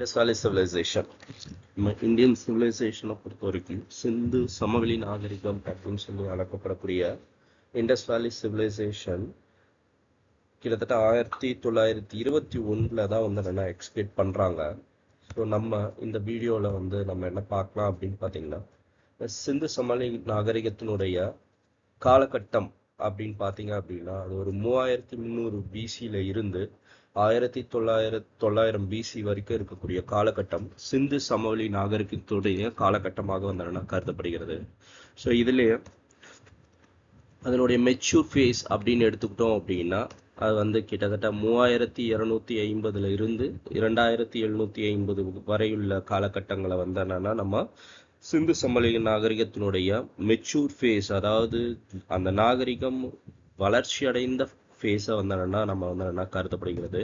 இடசாலை civilisation நம்ம Indian சிவிலைசேஷனை பொறுத்த வரைக்கும் சிந்து சமவெளி நாகரிகம் அப்படின்னு சொல்லி அழைக்கப்படக்கூடிய இண்டஸ் வேலி சிவிலைசேஷன் கிட்டத்தட்ட ஆயிரத்தி தொள்ளாயிரத்தி இருபத்தி ஒன்றில் தான் வந்து என்னென்ன எக்ஸ்பெக்ட் பண்ணுறாங்க ஸோ நம்ம இந்த வீடியோவில் வந்து நம்ம என்ன பார்க்கலாம் அப்படின்னு பார்த்தீங்கன்னா சிந்து சமவெளி நாகரிகத்தினுடைய காலகட்டம் அப்படின்னு பார்த்தீங்க அப்படின்னா அது ஒரு மூவாயிரத்தி முந்நூறு பிசியில் இருந்து ஆயிரத்தி தொள்ளாயிரத்தி தொள்ளாயிரம் பிசி வரைக்கும் இருக்கக்கூடிய காலகட்டம் சிந்து சமவெளி நாகரிகத்துடைய காலகட்டமாக வந்து கருதப்படுகிறது. ஸோ இதுலேயே அதனுடைய மெச்சூர் ஃபேஸ் அப்படின்னு எடுத்துக்கிட்டோம் அப்படின்னா அது வந்து கிட்டத்தட்ட மூவாயிரத்தி இரநூத்தி ஐம்பதுல இருந்து இரண்டாயிரத்தி எழுநூத்தி ஐம்பது வரையுள்ள காலகட்டங்களை வந்து என்னன்னா நம்ம சிந்து சமவெளி நாகரிகத்தினுடைய மெச்சூர் ஃபேஸ் அதாவது அந்த நாகரிகம் வளர்ச்சி அடைந்த ஃபேஸாக வந்து என்னென்னா நம்ம வந்து என்னன்னா கருதப்படுகிறது.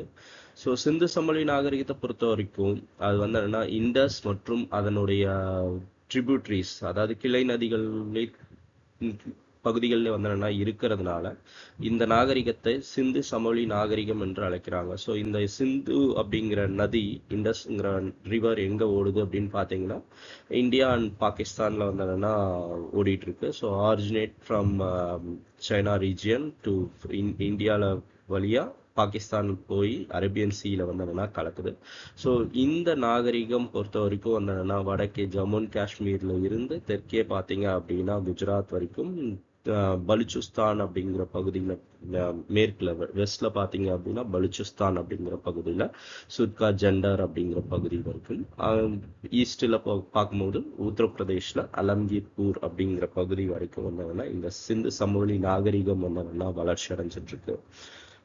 ஸோ சிந்து சமவெளி நாகரிகத்தை பொறுத்த வரைக்கும் அது வந்து என்னன்னா இண்டஸ் மற்றும் அதனுடைய ட்ரிபியூட்ரிஸ் அதாவது கிளை நதிகளில் பகுதிகளில் வந்து என்னன்னா இருக்கிறதுனால இந்த நாகரிகத்தை சிந்து சமவெளி நாகரிகம் என்று அழைக்கிறாங்க. ஸோ இந்த சிந்து அப்படிங்கிற நதி இண்டஸ்ங்கிற ரிவர் எங்கே ஓடுது அப்படின்னு பார்த்தீங்கன்னா இந்தியா அண்ட் பாகிஸ்தானில் வந்து என்னன்னா ஓடிட்டு இருக்கு so originate um, from China region to இந்தியாவில் வழியாக பாகிஸ்தான் போய் அரேபியன் சீல வந்து என்னன்னா கலக்குது. ஸோ இந்த நாகரிகம் பொறுத்த வரைக்கும் வந்து என்னன்னா வடக்கே ஜம்மு அண்ட் காஷ்மீர்ல இருந்து தெற்கே பார்த்தீங்க அப்படின்னா குஜராத் வரைக்கும் பலுச்சிஸ்தான் அப்படிங்கிற பகுதியில் மேற்கில் வெஸ்ட்ல பார்த்தீங்க அப்படின்னா பலுச்சிஸ்தான் அப்படிங்கிற பகுதியில் சுத்கா ஜெண்டர் அப்படிங்கிற பகுதி வரைக்கும் ஈஸ்டில் பார்க்கும்போது உத்தரப்பிரதேஷில் அலம்கீர்பூர் அப்படிங்கிற பகுதி வரைக்கும் வந்ததுன்னா இந்த சிந்து சமவெளி நாகரிகம் வந்ததுன்னா வளர்ச்சி அடைஞ்சிட்டு இருக்கு.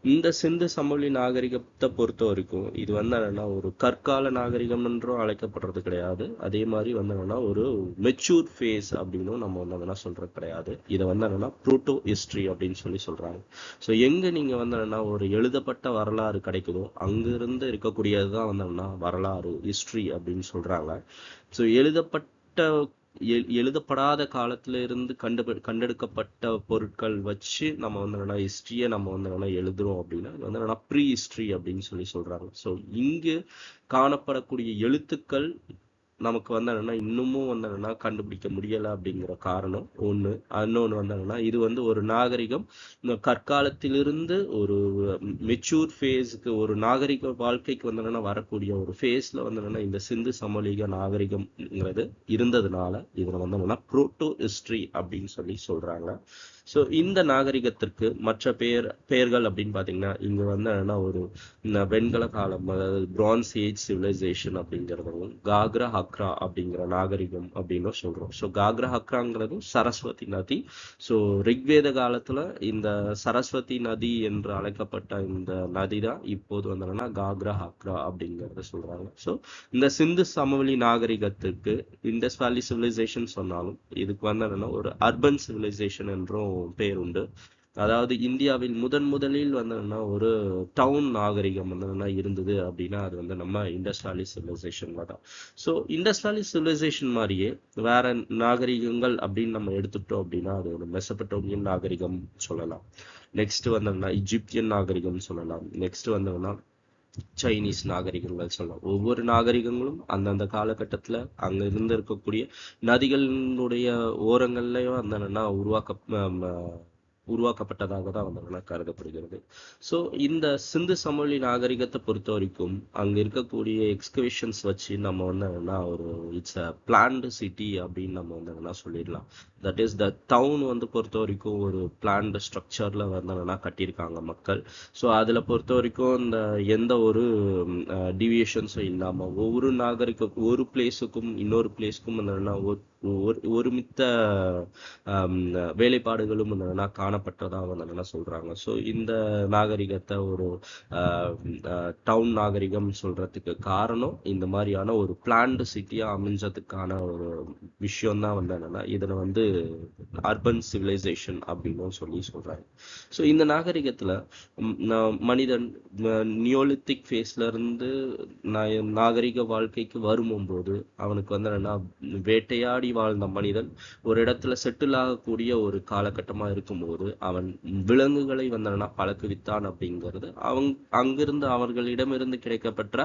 இந்த சிந்து சமவெளி நாகரிகத்தை பொறுத்த வரைக்கும் இது வந்து என்னன்னா ஒரு கற்கால நாகரிகம் என்றும் அழைக்கப்படுறது கிடையாது. அதே மாதிரி வந்து என்னன்னா ஒரு மெச்சூர் ஃபேஸ் அப்படின்னும் நம்ம வந்து என்னன்னா சொல்றது கிடையாது. இதை வந்து என்னன்னா ப்ரூட்டோ ஹிஸ்ட்ரி அப்படின்னு சொல்லி சொல்றாங்க. ஸோ எங்க நீங்க வந்து என்னன்னா ஒரு எழுதப்பட்ட வரலாறு கிடைக்குதோ அங்கிருந்து இருக்கக்கூடியது தான் வந்து என்னன்னா வரலாறு ஹிஸ்ட்ரி அப்படின்னு சொல்றாங்க. ஸோ எழுதப்பட்ட எழுதப்படாத காலத்துல இருந்து கண்டு கண்டெடுக்கப்பட்ட பொருட்கள் வச்சு நம்ம வந்து என்னன்னா ஹிஸ்டரியை நம்ம வந்து என்னன்னா எழுதுறோம் அப்படின்னா இது வந்து என்னன்னா ப்ரீ ஹிஸ்டரி அப்படின்னு சொல்லி சொல்றாங்க. ஸோ இங்கு காணப்படக்கூடிய எழுத்துக்கள் நமக்கு வந்து என்னன்னா இன்னமும் வந்து என்னன்னா கண்டுபிடிக்க முடியல அப்படிங்கிற காரணம் ஒண்ணு. இன்னொன்று வந்து என்னன்னா இது வந்து ஒரு நாகரிகம். இந்த கற்காலத்திலிருந்து ஒரு மெச்சூர் ஃபேஸுக்கு ஒரு நாகரிக வாழ்க்கைக்கு வந்து என்னன்னா வரக்கூடிய ஒரு ஃபேஸ்ல வந்து என்னன்னா இந்த சிந்து சமலிக நாகரிகம்ங்கிறது இருந்ததுனால இதில் வந்து என்னன்னா புரோட்டோ ஹிஸ்ட்ரி அப்படின்னு சொல்லி சொல்றாங்க. ஸோ இந்த நாகரிகத்திற்கு மற்ற பெயர் பெயர்கள் அப்படின்னு பார்த்தீங்கன்னா இங்கே வந்து என்னன்னா ஒரு வெண்கல காலம் அதாவது பிரான்ஸ் ஏஜ் சிவிலைசேஷன் அப்படிங்கிறதும் காக்ரா ஹக்ரா அப்படிங்கிற நாகரிகம் அப்படின்னு சொல்கிறோம் ஸோ காக்ரா ஹக்ராங்கிறதும் சரஸ்வதி நதி. ஸோ ரிக்வேத காலத்தில் இந்த சரஸ்வதி நதி என்று அழைக்கப்பட்ட இந்த நதி தான் இப்போது வந்து என்னன்னா காக்ரா ஹக்ரா அப்படிங்கிறத சொல்கிறாங்க ஸோ இந்த சிந்து சமவெளி நாகரிகத்துக்கு இண்டஸ் வேலி சிவிலைசேஷன் சொன்னாலும் இதுக்கு வந்து என்னன்னா ஒரு அர்பன் சிவிலைசேஷன் என்றும் பேர் உண்டு அதாவது இந்தியாவில் முதன் முதலில் வந்ததுன்னா ஒரு டவுன் நாகரிகம் வந்ததுன்னா இருந்தது அப்படின்னா அது வந்து நம்ம இண்டஸ் வேலி சிவிலைசேஷன்ல தான் ஸோ இண்டஸ் வேலி சிவிலைசேஷன் மாதிரியே வேற நாகரிகங்கள் அப்படின்னு நம்ம எடுத்துட்டோம் அப்படின்னா அது ஒரு மெசபட்டோமியன் நாகரிகம் சொல்லலாம். நெக்ஸ்ட் வந்தோம்னா இஜிப்தியன் நாகரிகம் சொல்லலாம். நெக்ஸ்ட் வந்தோம்னா சைனீஸ் நாகரிகங்கள் சொல்லலாம் ஒவ்வொரு நாகரிகங்களும் அந்தந்த காலகட்டத்தில் அங்கே இருந்து இருக்கக்கூடிய நதிகளினுடைய ஓரங்கள்லையும் அந்த உருவாக்க உருவாக்கப்பட்டதாக தான் வந்து கருதப்படுகிறது. ஸோ இந்த சிந்து சமவெளி நாகரிகத்தை பொறுத்த வரைக்கும் அங்கே இருக்கக்கூடிய எக்ஸ்கவேஷன்ஸ் வச்சு நம்ம வந்து என்னன்னா ஒரு இட்ஸ் அ பிளான்டு சிட்டி அப்படின்னு நம்ம வந்து என்னன்னா சொல்லிடலாம். தட் இஸ் த டவுன் வந்து பொறுத்த வரைக்கும் ஒரு பிளான்டு ஸ்ட்ரக்சரில் வந்து என்னன்னா கட்டியிருக்காங்க மக்கள். ஸோ அதில் பொறுத்த வரைக்கும் இந்த எந்த ஒரு டிவியேஷன்ஸும் இல்லாமல் ஒவ்வொரு நாகரிக ஒரு பிளேஸுக்கும் இன்னொரு பிளேஸ்க்கும் என்னன்னா ஒரு ஒருமித்த வேலைப்பாடுகளும் என்னன்னா காணப்பட்டதாக வந்து சொல்றாங்க. ஸோ இந்த நாகரிகத்தை ஒரு டவுன் நாகரிகம் சொல்றதுக்கு காரணம் இந்த மாதிரியான ஒரு பிளான்டு சிட்டியா அமைஞ்சதுக்கான ஒரு விஷயம் தான் வந்து என்னன்னா இதுல வந்து அர்பன் சிவிலைசேஷன் அப்படின்னு சொல்லி சொல்றாங்க. ஸோ இந்த நாகரிகத்துல மனிதன் நியோலித்திக் ஃபேஸ்ல இருந்து நாகரிக வாழ்க்கைக்கு வரும்போது அவனுக்கு வந்து என்னன்னா வேட்டையாடி வாழ்ந்த மனிதன் ஒரு இடத்துல செட்டில் ஆகக்கூடிய ஒரு காலகட்டமா இருக்கும்போது அவன் விலங்குகளை வந்தனா பழக்குவித்தான் அப்படிங்கிறது. அவங்க அங்கிருந்து அவர்களிடமிருந்து கிடைக்கப்பெற்ற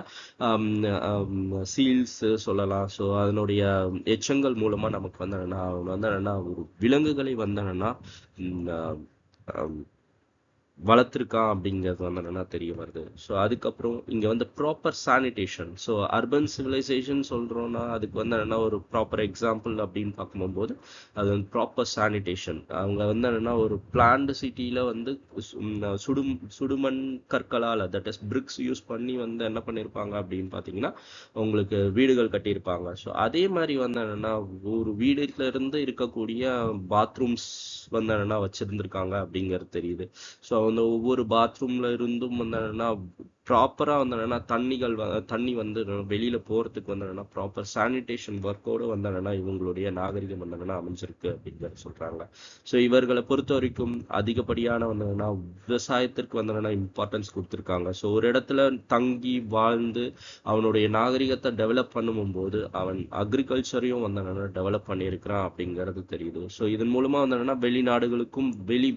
சீல்ஸ் சொல்லலாம். ஸோ அதனுடைய எச்சங்கள் மூலமா நமக்கு வந்தனா அவன் வந்து என்னன்னா ஒரு விலங்குகளை வந்தனா உம், வளர்த்துருக்கான் அப்படிங்கிறது வந்து என்னென்னா தெரிய வருது. ஸோ அதுக்கப்புறம் இங்கே வந்து proper sanitation so urban civilization சொல்கிறோன்னா அதுக்கு வந்து என்னென்னா ஒரு ப்ராப்பர் எக்ஸாம்பிள் அப்படின்னு பார்க்கும்போது அது வந்து ப்ராப்பர் சானிடேஷன் அவங்க வந்து என்னென்னா ஒரு பிளான்டு சிட்டியில் வந்து சுடும் சுடுமண் கற்களால் தட் இஸ் பிரிக்ஸ் யூஸ் பண்ணி வந்து என்ன பண்ணியிருப்பாங்க அப்படின்னு பார்த்தீங்கன்னா உங்களுக்கு வீடுகள் கட்டியிருப்பாங்க. ஸோ அதே மாதிரி வந்து என்னென்னா ஒரு வீடுலேருந்து இருக்கக்கூடிய பாத்ரூம்ஸ் வந்து என்னென்னா வச்சுருந்துருக்காங்க அப்படிங்கிறது தெரியுது. ஸோ அந்த ஒவ்வொரு பாத்ரூம்ல இருந்தும் வந்து ப்ராப்பரா வந்து தண்ணிகள் தண்ணி வந்து வெளியில போறதுக்கு வந்து ப்ராப்பர் சானிடேஷன் ஒர்க்கோட வந்து இவங்களுடைய நாகரிகம் வந்து அமைஞ்சிருக்கு அப்படிங்கிறத சொல்றாங்க. ஸோ இவர்களை பொறுத்த வரைக்கும் அதிகப்படியான வந்து என்னன்னா விவசாயத்திற்கு வந்து இம்பார்ட்டன்ஸ் கொடுத்துருக்காங்க. ஸோ ஒரு இடத்துல தங்கி வாழ்ந்து அவனுடைய நாகரிகத்தை டெவலப் பண்ணும்போது அவன் அக்ரிகல்ச்சரையும் வந்து டெவலப் பண்ணியிருக்கிறான் அப்படிங்கிறது தெரியுது. ஸோ இதன் மூலமா வந்து வெளிநாடுகளுக்கும் வெளி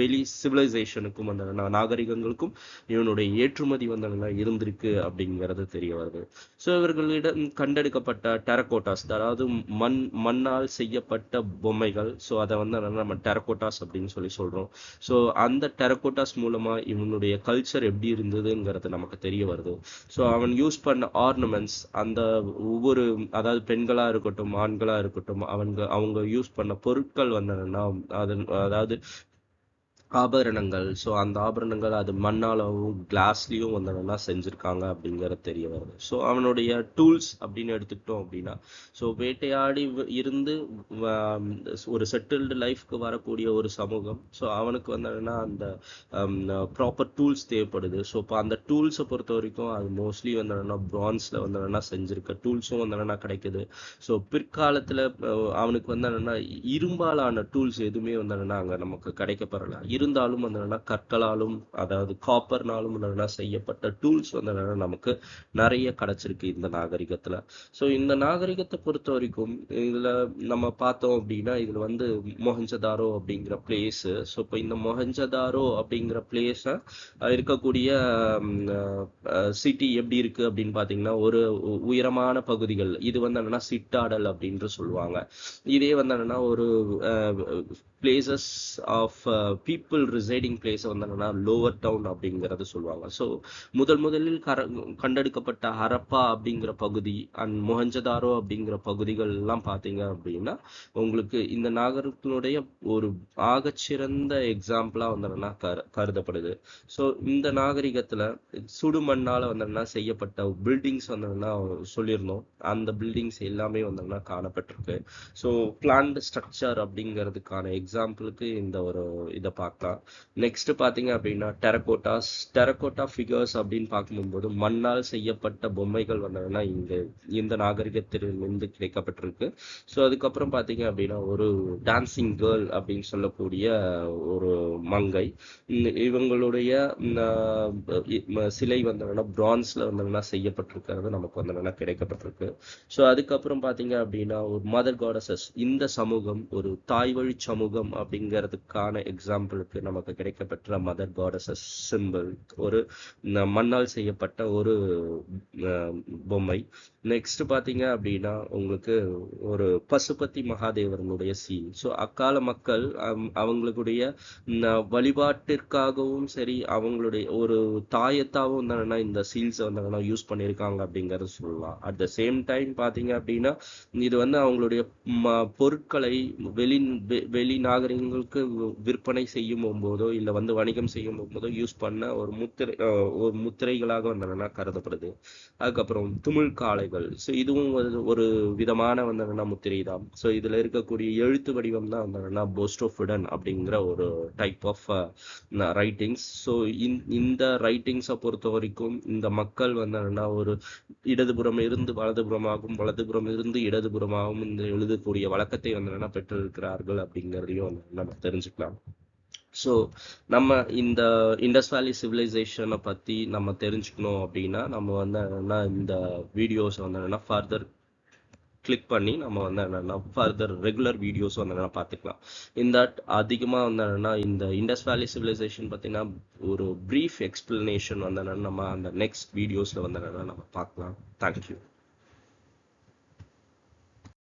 வெளி சிவிலைசேஷனுக்கும் அந்த நாகரிகங்களுக்கும் இவனுடைய ஏற்றுமதி வந்து என்னன்னா இருந்திருக்கு அப்படிங்கிறது தெரிய வருது. ஸோ இவர்களிடம் கண்டெடுக்கப்பட்ட டெரகோட்டாஸ் அதாவது மண் மண்ணால் செய்யப்பட்ட பொம்மைகள் ஸோ அதை வந்து நம்ம டெரகோட்டாஸ் அப்படின்னு சொல்லி சொல்றோம். ஸோ அந்த டெரகோட்டாஸ் மூலமா இவனுடைய கல்ச்சர் எப்படி இருந்ததுங்கிறது நமக்கு தெரிய வருது. ஸோ அவன் யூஸ் பண்ண ஆர்னமெண்ட்ஸ் அந்த ஒவ்வொரு அதாவது பெண்களா இருக்கட்டும் ஆண்களா இருக்கட்டும் அவங்க அவங்க யூஸ் பண்ண பொருட்கள் வந்து அதன் அதாவது ஆபரணங்கள். ஸோ அந்த ஆபரணங்கள் அது மண்ணாலவும் கிளாஸ்லேயும் வந்து செஞ்சுருக்காங்க செஞ்சிருக்காங்க அப்படிங்கிறது தெரிய வருது. ஸோ அவனுடைய டூல்ஸ் அப்படின்னு எடுத்துக்கிட்டோம் அப்படின்னா ஸோ வேட்டையாடி இருந்து ஒரு செட்டில்டு லைஃப்க்கு வரக்கூடிய ஒரு சமூகம். ஸோ அவனுக்கு வந்து என்னன்னா அந்த um, ப்ராப்பர் டூல்ஸ் தேவைப்படுது. ஸோ இப்போ அந்த டூல்ஸை பொறுத்த வரைக்கும் அது மோஸ்ட்லி வந்து என்னன்னா பிரான்ஸ்ல வந்து என்னன்னா டூல்ஸும் வந்து என்னன்னா கிடைக்குது. ஸோ பிற்காலத்துல அவனுக்கு வந்து என்னன்னா இரும்பாலான டூல்ஸ் எதுவுமே வந்து என்னன்னா அங்கே நமக்கு கிடைக்கப்படலாம் இருந்தாலும் வந்து என்னன்னா கற்களாலும் அதாவது காப்பர்னாலும் என்னன்னா செய்யப்பட்ட டூல்ஸ் வந்து என்னன்னா நமக்கு நிறைய கிடைச்சிருக்கு இந்த நாகரிகத்துல. ஸோ இந்த நாகரிகத்தை பொறுத்த வரைக்கும் இதுல நம்ம பார்த்தோம் அப்படின்னா இதுல வந்து மொஹஞ்சதாரோ அப்படிங்கிற பிளேஸ் ஸோ இப்போ இந்த மொஹஞ்சதாரோ அப்படிங்கிற பிளேஸ இருக்கக்கூடிய சிட்டி எப்படி இருக்கு அப்படின்னு பாத்தீங்கன்னா ஒரு உ- உயரமான பகுதிகள். இது வந்து என்னன்னா சிட்டாடல் அப்படின்னு சொல்லுவாங்க. இதே வந்து என்னன்னா ஒரு places of people residing place வந்து என்னன்னா லோவர் டவுன் அப்படிங்கறது சொல்லுவாங்க. ஸோ முதல் முதலில் கர கண்டெடுக்கப்பட்ட ஹரப்பா அப்படிங்கிற பகுதி அண்ட் மொஹஞ்சதாரோ அப்படிங்கிற பகுதிகள் எல்லாம் பார்த்தீங்க அப்படின்னா உங்களுக்கு இந்த நாகரத்தினுடைய ஒரு ஆகச்சிறந்த எக்ஸாம்பிளா வந்து என்னன்னா கரு கருதப்படுது. ஸோ இந்த நாகரிகத்துல சுடுமண்ணால் வந்து என்னன்னா செய்யப்பட்ட பில்டிங்ஸ் வந்து என்னன்னா சொல்லியிருந்தோம். அந்த பில்டிங்ஸ் எல்லாமே வந்து காணப்பட்டிருக்கு. ஸோ பிளான்ட் ஸ்ட்ரக்சர் அப்படிங்கிறதுக்கான எக்ஸாம்பிளுக்கு இந்த ஒரு இதை பார்க்கலாம். நெக்ஸ்ட் பார்த்தீங்க அப்படின்னா டெரகோட்டாஸ் டெரகோட்டா ஃபிகர்ஸ் அப்படின்னு பார்க்கும்போது மண்ணால் செய்யப்பட்ட பொம்மைகள் வந்ததுன்னா இங்க இந்த நாகரிகத்திலிருந்து கிடைக்கப்பட்டிருக்கு. ஸோ அதுக்கப்புறம் பார்த்தீங்க அப்படின்னா ஒரு டான்சிங் கேர்ள் அப்படின்னு சொல்லக்கூடிய ஒரு மங்கை. இவங்களுடைய சிலை வந்ததுன்னா பிரான்ஸ்ல வந்ததுன்னா செய்யப்பட்டிருக்கிறது நமக்கு வந்ததுன்னா கிடைக்கப்பட்டிருக்கு. ஸோ அதுக்கப்புறம் பார்த்தீங்க அப்படின்னா ஒரு மதர் காடசஸ் இந்த சமூகம் ஒரு தாய் வழி சமூகம் அப்படிங்கிறதுக்கான எக்ஸாம்பிளுக்கு நமக்கு கிடைக்கப்பெற்ற மதர் காடசஸ் சிம்பிள் ஒரு மண்ணால் செய்யப்பட்ட ஒரு அஹ், பொம்மை. நெக்ஸ்ட் பார்த்தீங்க அப்படின்னா உங்களுக்கு ஒரு பசுபதி மகாதேவர்களுடைய சீன் ஸோ அக்கால மக்கள் அவங்களுடைய வழிபாட்டிற்காகவும் சரி அவங்களுடைய ஒரு தாயத்தாவும் வந்தாங்கன்னா இந்த சீல்ஸை வந்தாங்கன்னா யூஸ் பண்ணியிருக்காங்க அப்படிங்கறத சொல்லலாம். அட் த சேம் டைம் பார்த்தீங்க அப்படின்னா இது வந்து அவங்களுடைய ம- பொருட்களை வெளி வெ- வெளி நாகரிகங்களுக்கு விற்பனை செய்யும் போதோ இல்லை வந்து வணிகம் செய்யும் போதோ யூஸ் பண்ண ஒரு முத்திரை ஒரு முத்திரைகளாக வந்தாங்கன்னா கருதப்படுது. அதுக்கப்புறம் துமிழ் காளைகள் ஸோ இதுவும் ஒரு விதமான வந்து என்னன்னா முத்திரை தான். ஸோ இதுல இருக்கக்கூடிய எழுத்து வடிவம் தான் போஸ்ட் ஆஃப் போஸ்டோஃபிடன் அப்படிங்கிற ஒரு டைப் ஆஃப் ரைட்டிங்ஸ் ஸோ இந்த ரைட்டிங்ஸை பொறுத்த வரைக்கும் இந்த மக்கள் வந்து என்னன்னா ஒரு இடதுபுறம் இருந்து வலதுபுறமாகவும் வலதுபுறம் இருந்து இடதுபுறமாகவும் இந்த எழுதக்கூடிய வழக்கத்தை வந்து என்னன்னா பெற்றிருக்கிறார்கள் அப்படிங்கிறதையும் நம்ம தெரிஞ்சுக்கலாம். ஸோ நம்ம இந்த இண்டஸ் வேலி சிவிலைசேஷனை பற்றி நம்ம தெரிஞ்சுக்கணும் அப்படின்னா நம்ம வந்து என்னன்னா இந்த வீடியோஸ் வந்து என்னென்னா ஃபர்தர் கிளிக் பண்ணி நம்ம வந்து என்னென்னா ஃபர்தர் ரெகுலர் வீடியோஸ் வந்து என்னென்னா பார்த்துக்கலாம். இந்த அதிகமாக வந்து என்னென்னா இந்த இண்டஸ் வேலி சிவிலைசேஷன் பார்த்தீங்கன்னா ஒரு ப்ரீஃப் எக்ஸ்பிளனேஷன் வந்து என்னென்னா நம்ம அந்த நெக்ஸ்ட் வீடியோஸில் வந்து என்னென்னா நம்ம பார்க்கலாம். தேங்க்யூ